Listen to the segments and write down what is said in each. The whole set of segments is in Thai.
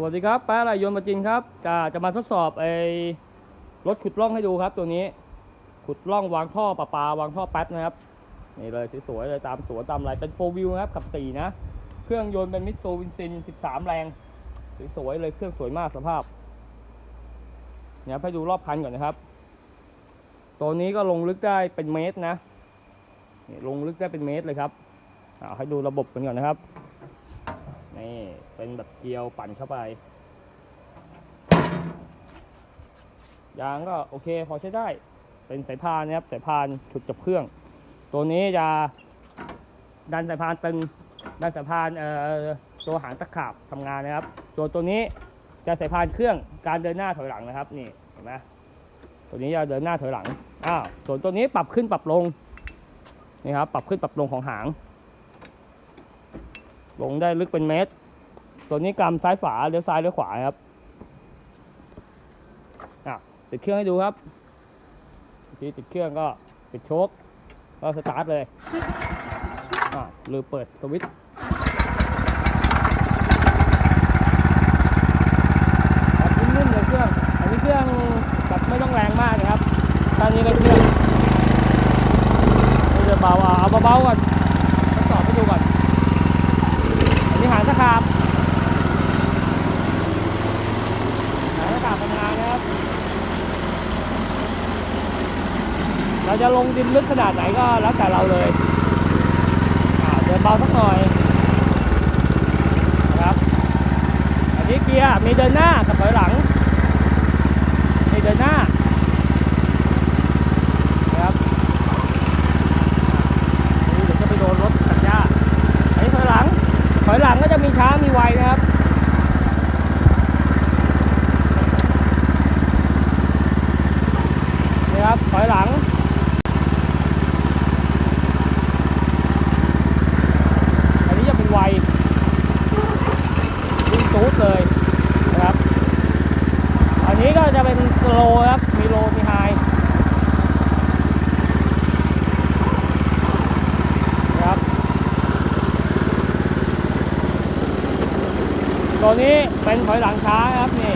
สวัสดีครับแป๊ะอะไรยนต์มาจินครับจะจะมาทดสอบไอ้รถขุดร่องให้ดูครับ ตัวนี้ ขุดร่องวางท่อประปาวางท่อแป๊บนะครับนี่เลยสวยๆเลยตามสวนตามอะไรเป็นโฟวิวนะครับขับสี่นะ เครื่องยนต์เป็นมิตซูวินซิน13แรงสวยๆเลยเครื่องสวยมากสภาพเนี่ยให้ดูรอบคันก่อนนะครับ ตัวนี้ก็ลงลึกได้เป็นเมตรนะนี่ลงลึกได้เป็นเมตรเลยครับเอาให้ดูระบบกันก่อนนะครับ นี่ เป็นแบบเกลียวปั่นเข้าไป ยางก็โอเคพอใช้ได้ เป็นสายพานนะครับสายพานฉุดจับเครื่อง ตัวนี้จะดันสายพานตึงดันสายพานเอ่อตัวหางตะขาบทำงานนะครับ ตัวตัวนี้จะสายพานเครื่องการเดินหน้าถอยหลังนะครับนี่เห็นไหมตัวนี้จะเดินหน้าถอยหลังอ้าวส่วนตัวนี้ปรับขึ้นปรับลงนี่ครับปรับขึ้นปรับลงของหาง ลงได้ลึกเป็นเมตร ตัวนี้กำซ้ายฝาเลี้ยวซ้ายเลี้ยวขวาครับอะติดเครื่องให้ดูครับทีติดเครื่องก็ปิดโชคก็สตาร์ทเลยอะลืมเปิดสวิตช์นิ่มๆเลยเครื่อง อันนี้เครื่องแบบไม่ต้องแรงมากนะครับตอนนี้ก็เครื่องจะเบาอะเอาเบาๆก่อนทดสอบให้ดูก่อน นนี้หางตะขาบหางตะขาบทำงานนะครับ เราจะลงดินลึกขนาดไหนก็แล้วแต่เราเลยเดินเบาสักหน่อยนะครับ อันนี้เกียร์มีเดินหน้ากับถอยหลัง มีเดินหน้านะครับอ่านี่เดี๋ยวจะไปโดนรถตัดหญ้า อันนี้ถอยหลัง ถอยหลังก็จะมีช้ามีไวนะครับ นี่ ครับถอยหลังอันนี้จะเป็นไววิ่งตูดเลยนะครับ อันนี้ก็จะเป็นโลครับ มีโลมีไฮนะครับตัวนี้เป็นถอยหลังช้าครับนี่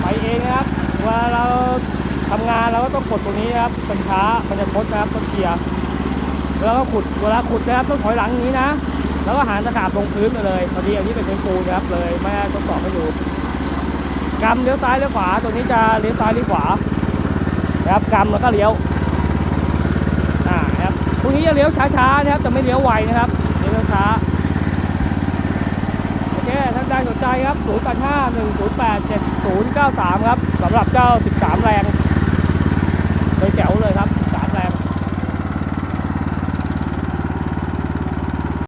ไปเองนะครับเวลาเรา ทำงานเราก็ต้องกดตัวนี้นะครับเป็นช้ามันจะพดนะครับต้องเกียร์แล้วก็ขุดเวลาขุดนะครับต้องถอยหลังอย่างนี้นะ แล้วก็หางตะขาบลงพื้นไปเลยพอดีอันนี้เป็นเป็นปูนนะครับเลยไม่ให้ทดสอบให้ดูกำเลี้ยวซ้ายเลี้ยวขวาตัวนี้จะเลี้ยวซ้ายเลี้ยวขวานะครับกำแล้วก็เลี้ยวอ่านะครับพวกนี้จะเลี้ยวช้าๆนะครับจะไม่เลี้ยวไวนะครับเลี้ยวช้าโอเคท่านใดสนใจครับ 0 8 5 1 0 8 7 0 9 3 ครับสำหรับเจ้า 13 แรง เลยแจ๋วเลยครับ